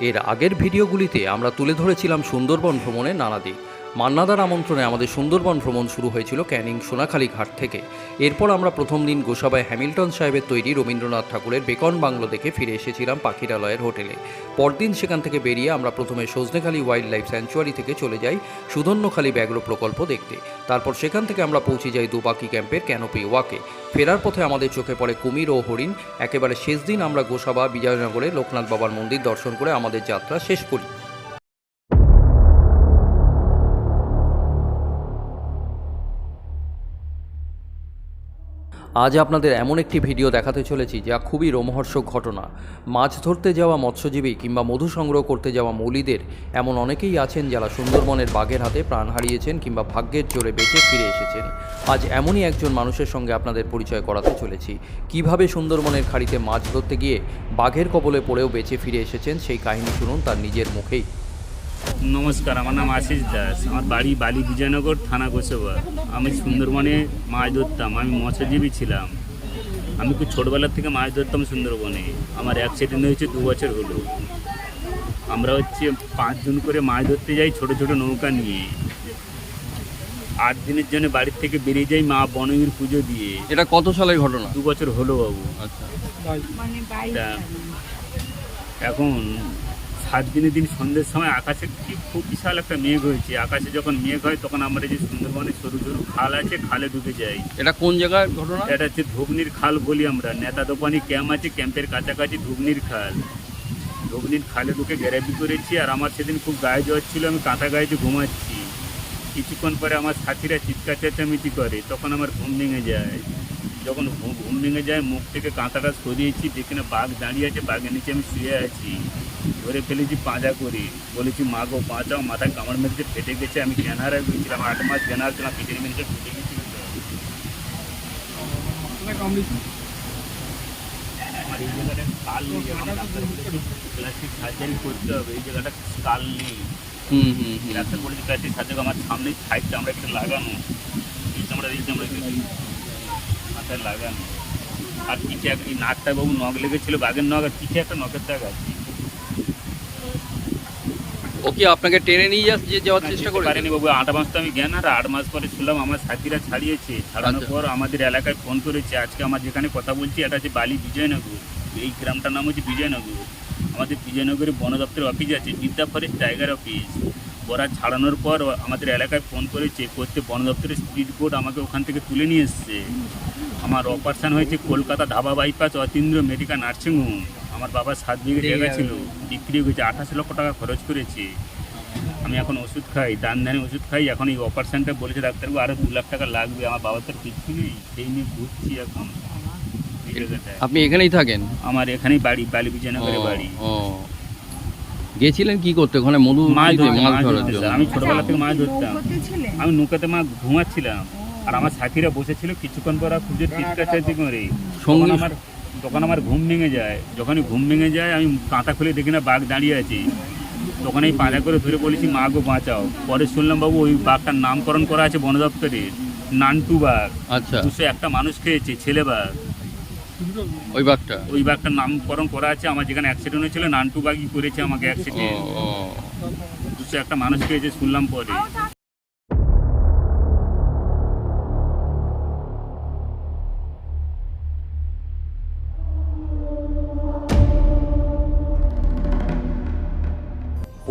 এর আগের ভিডিওগুলিতে আমরা তুলে ধরেছিলাম সুন্দরবন ভ্রমণের নানা দিক। মান্নাদার আমন্ত্রণে আমাদের সুন্দরবন ভ্রমণ শুরু হয়েছিল ক্যানিং সোনাখালী ঘাট থেকে। এরপর আমরা প্রথম দিন গোসাবায় হ্যামিল্টন সাহেবের তৈরি রবীন্দ্রনাথ ঠাকুরের বেকন বাংলো দেখে ফিরে এসেছিলাম পাখিরালয়ের হোটেলে। পরদিন সেখান থেকে বেরিয়ে আমরা প্রথমে সজনেখালী ওয়াইল্ড লাইফ স্যাঞ্চুয়ারি থেকে চলে যাই সুধন্যখালী ব্যাঘ্র প্রকল্প দেখতে। তারপর সেখান থেকে আমরা পৌঁছে যাই দুপাকি ক্যাম্পের ক্যানোপি ওয়াকে। ফেরার পথে আমাদের চোখে পড়ে কুমির ও হরিণ। একেবারে শেষ দিন আমরা গোসাবা বিজয়নগরে লোকনাথ বাবার মন্দির দর্শন করে আমাদের যাত্রা শেষ করি। আজ আপনাদের এমন একটি ভিডিও দেখাতে চলেছি যা খুবই রোমহর্ষক ঘটনা। মাছ ধরতে যাওয়া মৎস্যজীবী কিংবা মধু সংগ্রহ করতে যাওয়া মৌলিদের এমন অনেকেই আছেন যারা সুন্দরবনের বাঘের হাতে প্রাণ হারিয়েছেন কিংবা ভাগ্যের জোরে বেঁচে ফিরে এসেছেন। আজ এমনই একজন মানুষের সঙ্গে আপনাদের পরিচয় করাতে চলেছি। কীভাবে সুন্দরবনের খাড়িতে মাছ ধরতে গিয়ে বাঘের কবলে পড়েও বেঁচে ফিরে এসেছেন সেই কাহিনী শুনুন তার নিজের মুখেই। নমস্কার আমার নাম আশিস দাস। আমার বাড়ি বালি বিজয়নগর থানা গোসবা আমি সুন্দরবনে মাছ ধরতাম আমি মৎস্যজীবী ছিলাম। আমি খুব ছোটোবেলার থেকে মাছ ধরতাম সুন্দরবনে। আমার অ্যাক্সিডেন্ট হয়েছে দু বছর হলো। আমরা হচ্ছে পাঁচজন করে মাছ ধরতে যাই ছোট ছোট নৌকা নিয়ে। আট দিনের জন্য বাড়ির থেকে বেরিয়ে যাই মা বনবীর পুজো দিয়ে। এটা কত সালের ঘটনা? দু বছর হলো বাবু। আচ্ছা। এখন সাত দিনের দিন সন্ধ্যের সময় আকাশে কি খুব বিশাল একটা মেঘ হয়েছে। আকাশে যখন মেঘ হয় তখন আমরা যে সুন্দরবনে সরু সরু খাল আছে খালে ঢুকে যাই এটা কোন জায়গার ঘটনা? এটা হচ্ছে ধুবনির খাল বলি আমরা। নেতা দোপানি ক্যাম্প আছে ক্যাম্পের কাছাকাছি ধুবনির খাল। ধুবনির খালে ঢুকে গ্যারাবি করেছি আর আমার সেদিন খুব গায়ে জ্বর ছিল আমি কাঁথা গায়েতে ঘুমাচ্ছি। কিছুক্ষণ পরে আমার সাথীরা চিৎকার চেঁচামেচি করে তখন আমার ঘুম ভেঙে যায়। যখন ঘুম- ঘুম ভেঙে যায় মুখ থেকে কাঁথাটা সরিয়েছি দেখি না বাঘ দাঁড়িয়ে আছে বাঘের নিচে আমি শুয়ে আছি। ধরে ফেলেছি পাঁজা করে। বলেছি মা গো বাঁচাও মাথায় কামড় মেরেছে ফেটে গেছে। আমি জ্ঞানার গেছিলাম আট মাস জ্ঞানার ছিলাম পিঠের মেরেছে ফেটে গেছিল আমার এই জায়গাটা কাল নেই যেখানে ডাক্তার বলেছে প্লাস্টিক সার্জারি করতে হবে। এই জায়গাটা কাল নেই। হুম হুম হুম। ডাক্তার বলেছে প্লাস্টিক সার্জারি আমার সামনে সাইড চামড়া একটা লাগানো। এই চামড়া এই চামড়া মাথায় লাগানো আর পিঠে এক এই নাকটা বাবু নখ লেগেছিল বাঘের নখ আর পিঠে একটা নখের দাগ আছে। ও কি আপনাকে টেনে নিয়ে যা- যে যাওয়ার চেষ্টা করে পারেনি বাবু আট মাস তো আমি জ্ঞান আর আট মাস পরে শুনলাম আমার সাথীরা ছাড়িয়েছে। ছাড়ানোর আচ্ছা। পর আমাদের এলাকায় ফোন করেছে আজকে আমার যেখানে কথা বলছি এটা হচ্ছে বালি বিজয়নগর। এই গ্রামটার নাম হচ্ছে বিজয়নগর। আমাদের বিজয়নগরে বন দপ্তরের অফিস আছে বিদ্যা ফরেস্ট টাইগার অফিস ওরা ছাড়ানোর পর আমাদের এলাকায় ফোন করেছে করতে বন দপ্তরের স্পিড বোর্ড আমাকে ওখান থেকে তুলে নিয়ে এসছে। আমার অপারেশন হয়েছে Kolkata dhaba bypass Atindra medical nursing home আমার বাবার সাত বিঘে জায়গা ছিল বিক্রি হয়েছে আঠাশ লক্ষ টাকা খরচ করেছে। আমি এখন ওষুধ খাই দান ধানে ওষুধ খাই এখন এই অপারেশনটা বলেছে ডাক্তারবাবু আরও দু লাখ টাকা লাগবে আমার বাবার তো কিছু নেই সেই নিয়ে ঘুরছি এখন। আপনি এখানেই থাকেন? আমার এখানেই বাড়ি বালি বিজয়নগরে বাড়ি। গেছিলেন কি করতে ওখানে? মধু মাছ ধরতে। আমি ছোটবেলা থেকে মাছ ধরতাম। আমি নৌকাতে মা ঘুমাচ্ছিলাম। আর আমার সাথীরা বসেছিল কিছুক্ষণ পর খুঁজে চিৎকার চাইতে করে সঙ্গী- তখন আমার তখন আমার ঘুম ভেঙে যায়। যখনই ঘুম ভেঙে যায় আমি কাঁথা খুলে দেখি না বাঘ দাঁড়িয়ে আছে। তখন এই পাঁজা করে ধরে বলেছি মা গো বাঁচাও। পরে শুনলাম বাবু ওই বাঘটার নামকরণ করা আছে বন দপ্তরের। নান্টু বাঘ। আচ্ছা। দুশো একটা মানুষ খেয়েছে ছেলে বাঘ। ওই বাঘটা? ওই বাঘটার নামকরণ করা আছে আমার যেখানে অ্যাক্সিডেন্ট হয়েছিল নান্টু বাঘই করেছে আমাকে অ্যাক্সিডেন্ট ও দুশো একটা মানুষ খেয়েছে শুনলাম পরে।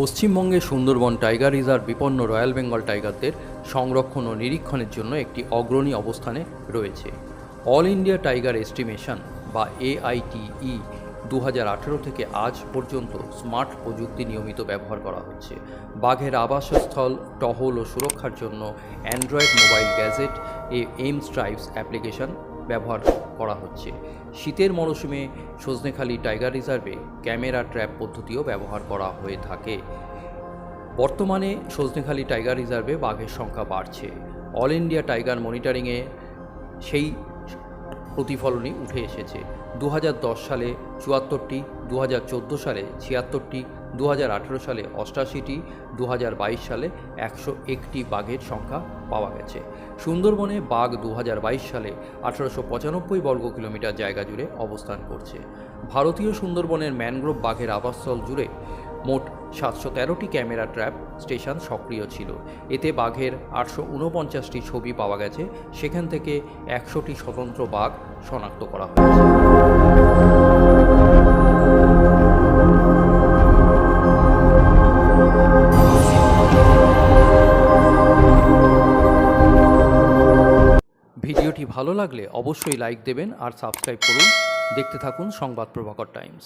পশ্চিমবঙ্গের সুন্দরবন টাইগার রিজার্ভ বিপন্ন রয়্যাল বেঙ্গল টাইগারদের সংরক্ষণ ও নিরীক্ষণের জন্য একটি অগ্রণী অবস্থানে রয়েছে। অল ইন্ডিয়া টাইগার এস্টিমেশন বা এআইটিই দু হাজার আঠেরো থেকে আজ পর্যন্ত স্মার্ট প্রযুক্তি নিয়মিত ব্যবহার করা হচ্ছে। বাঘের আবাসস্থল, টহল ও সুরক্ষার জন্য অ্যান্ড্রয়েড মোবাইল গ্যাজেট, এ এম স্ট্রাইভস অ্যাপ্লিকেশন ব্যবহার করা হচ্ছে। শীতের মরশুমে সজনেখালি টাইগার রিজার্ভে ক্যামেরা ট্র্যাপ পদ্ধতিও ব্যবহার করা হয়ে থাকে। বর্তমানে সজনেখালি টাইগার রিজার্ভে বাঘের সংখ্যা বাড়ছে। অল ইন্ডিয়া টাইগার মনিটরিংয়ে সেই প্রতিফলনই উঠে এসেছে। দু হাজার দশ সালে চুয়াত্তরটি দু হাজার চোদ্দ সালে, ছিয়াত্তরটি দু হাজার আঠেরো সালে অষ্টাশিটি দু হাজার বাইশ সালে একশো একটি বাঘের সংখ্যা পাওয়া গেছে। সুন্দরবনে বাঘ দু হাজার বাইশ সালে আঠারোশো পঁচানব্বই বর্গ কিলোমিটার জায়গা জুড়ে অবস্থান করছে। ভারতীয় সুন্দরবনের ম্যানগ্রোভ বাঘের আবাসস্থল জুড়ে মোট সাতশো তেরোটি ক্যামেরা ট্র্যাপ স্টেশন সক্রিয় ছিল। এতে বাঘের আটশো উনপঞ্চাশটি ছবি পাওয়া গেছে। সেখান থেকে একশোটি স্বতন্ত্র বাঘ শনাক্ত করা হয়েছে। ভিডিওটি ভালো লাগলে অবশ্যই লাইক দেবেন আর সাবস্ক্রাইব করুন। দেখতে থাকুন সংবাদ প্রভাকর টাইমস।